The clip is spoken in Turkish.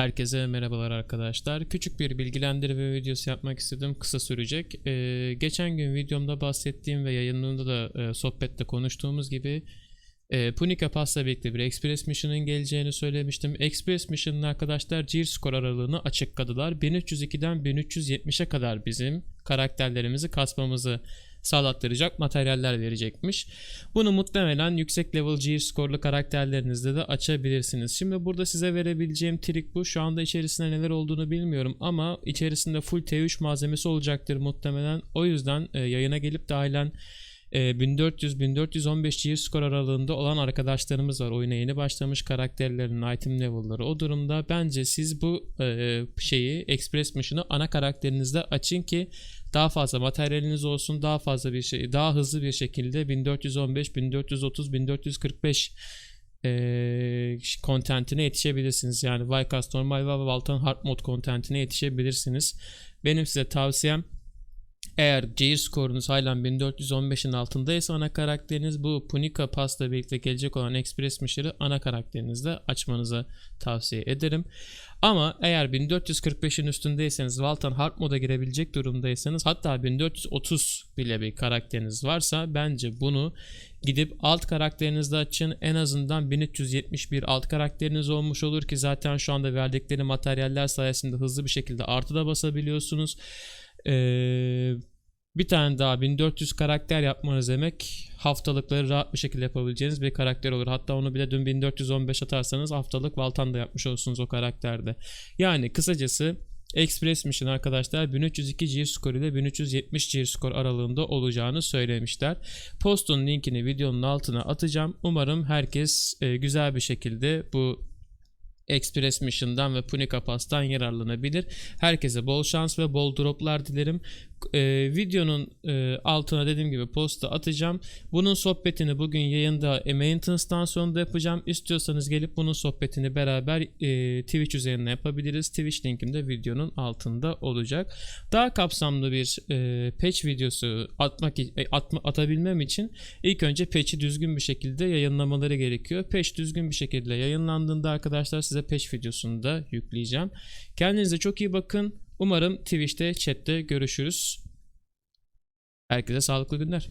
Herkese merhabalar arkadaşlar. Küçük bir bilgilendirme videosu yapmak istedim. Kısa sürecek. Ee, geçen gün videomda bahsettiğim ve yayınlığında da e, sohbette konuştuğumuz gibi e, Punica Pass'la birlikte bir Express Mission'ın geleceğini söylemiştim. Express Mission'ın arkadaşlar Gear Score aralığını açıkladılar. 1302'den 1370'e kadar bizim karakterlerimizi kasmamızı sağlattıracak materyaller verecekmiş. Bunu muhtemelen yüksek level Gear skorlu karakterlerinizde de açabilirsiniz. Şimdi burada size verebileceğim trik bu. Şu anda içerisinde neler olduğunu bilmiyorum ama içerisinde full T3 malzemesi olacaktır muhtemelen. O yüzden e, yayına gelip de halen 1400-1415 Gear skor aralığında olan arkadaşlarımız var. Oyuna yeni başlamış karakterlerin item level'ları. O durumda bence siz bu e, şeyi Express Mission'ı ana karakterinizde açın ki daha fazla materyaliniz olsun. Daha fazla bir şey, daha hızlı bir şekilde 1415, 1430, 1445 e, kontentine yetişebilirsiniz. Yani Vycast normal ve Valtan Hard Mode kontentine yetişebilirsiniz. Benim size tavsiyem eğer Gear skorunuz hala 1415'in altındaysa ana karakteriniz bu Punica Pass'la birlikte gelecek olan Express Mission'ı ana karakterinizde açmanızı tavsiye ederim. Ama eğer 1445'in üstündeyseniz Valtan Hard moda girebilecek durumdaysanız hatta 1430 bile bir karakteriniz varsa bence bunu gidip alt karakterinizde açın. En azından 1371 alt karakteriniz olmuş olur ki zaten şu anda verdikleri materyaller sayesinde hızlı bir şekilde artı da basabiliyorsunuz. Ee, bir tane daha 1400 karakter yapmanız demek haftalıkları rahat bir şekilde yapabileceğiniz bir karakter olur. Hatta onu bile dün 1415 atarsanız haftalık Valtan da yapmış olursunuz o karakterde. Yani kısacası Express Mission arkadaşlar 1302 Gear Score ile 1370 Gear Score aralığında olacağını söylemişler. Postun linkini videonun altına atacağım. Umarım herkes e, güzel bir şekilde bu Express Mission'dan ve Punica Pass'tan yararlanabilir. Herkese bol şans ve bol droplar dilerim. Ee, videonun e, altına dediğim gibi posta atacağım. Bunun sohbetini bugün yayında e, maintenance stasyonunda yapacağım. İstiyorsanız gelip bunun sohbetini beraber e, Twitch üzerine yapabiliriz. Twitch linkim de videonun altında olacak. Daha kapsamlı bir e, patch videosu atmak e, atma, atabilmem için ilk önce patch'i düzgün bir şekilde yayınlamaları gerekiyor. Patch düzgün bir şekilde yayınlandığında arkadaşlar size patch videosunu da yükleyeceğim. Kendinize çok iyi bakın. Umarım Twitch'te, chat'te görüşürüz. Herkese sağlıklı günler.